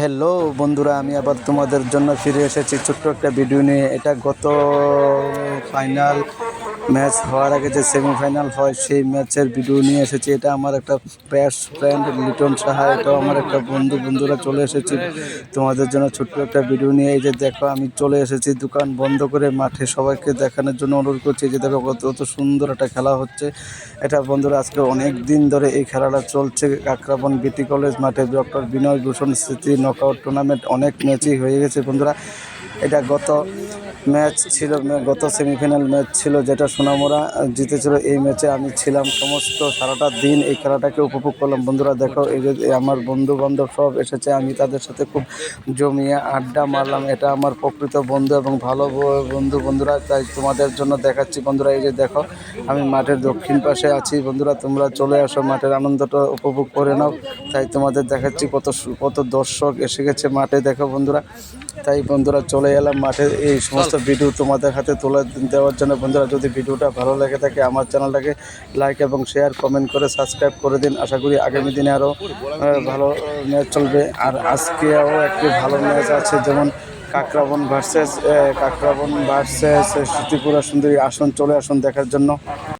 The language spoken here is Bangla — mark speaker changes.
Speaker 1: হ্যালো বন্ধুরা, আমি আবার তোমাদের জন্য ফিরে এসেছি ছোট্ট একটা ভিডিও নিয়ে। এটা গত ফাইনাল ম্যাচ হওয়ার আগে যে সেমিফাইনাল হয়, সেই ম্যাচের ভিডিও নিয়ে এসেছি। এটা আমার একটা বেস্ট ফ্রেন্ড লিটন সাহা, এটাও আমার একটা বন্ধু, বন্ধুরা চলে এসেছি। তোমাদের জন্য ছোট্ট একটা ভিডিও নিয়ে এই যে দেখো, আমি চলে এসেছি, দোকান বন্ধ করে মাঠে সবাইকে দেখানোর জন্য অনুরোধ করছি। যে দেখো, কত কত সুন্দর একটা খেলা হচ্ছে। এটা বন্ধুরা আজকে অনেক দিন ধরে এই খেলাটা চলছে। কাকরাবন বিটি কলেজ মাঠে ডক্টর বিনয় ভূষণ স্মৃতি নকআউট টুর্নামেন্ট অনেক ম্যাচই হয়ে গেছে বন্ধুরা। এটা গত ম্যাচ ছিল গত সেমিফাইনাল ম্যাচ ছিল যেটা সোনামোরা জিতেছিল। এই ম্যাচে আমি ছিলাম সমস্ত সারাটা দিন এই খেলাটাকে উপভোগ করলাম। বন্ধুরা, দেখো, এই আমার বন্ধু বান্ধব সব এসেছে। আমি তাদের সাথে খুব জমিয়ে আড্ডা মারলাম। এটা আমার প্রকৃত বন্ধু এবং ভালো বন্ধু বন্ধুরা। তাই তোমাদের জন্য দেখাচ্ছি বন্ধুরা, এই যে দেখো, আমি মাঠের দক্ষিণ পাশে আছি। বন্ধুরা, তোমরা চলে আসো, মাঠের আনন্দটা উপভোগ করে নাও। তাই তোমাদের দেখাচ্ছি কত কত দর্শক এসে গেছে মাঠে। দেখো বন্ধুরা তাই বন্ধুরা চলে এলাম মাঠে। এই সমস্ত ভিডিও তোমাদের হাতে তুলে দেওয়ার জন্য বন্ধুরা যদি ভিডিওটা ভালো লেগে থাকে আমার চ্যানেলটাকে লাইক এবং শেয়ার কমেন্ট করে সাবস্ক্রাইব করে দিন। আশা করি আগামী দিনে আরও ভালো ম্যাচ চলবে। আর আজকেও একটি ভালো ম্যাচ আছে যেমন কাকরাবন ভার্সেস কাকরাবন ভার্সেস ত্রিপুরা সুন্দরী। আসন চলে আসুন দেখার জন্য।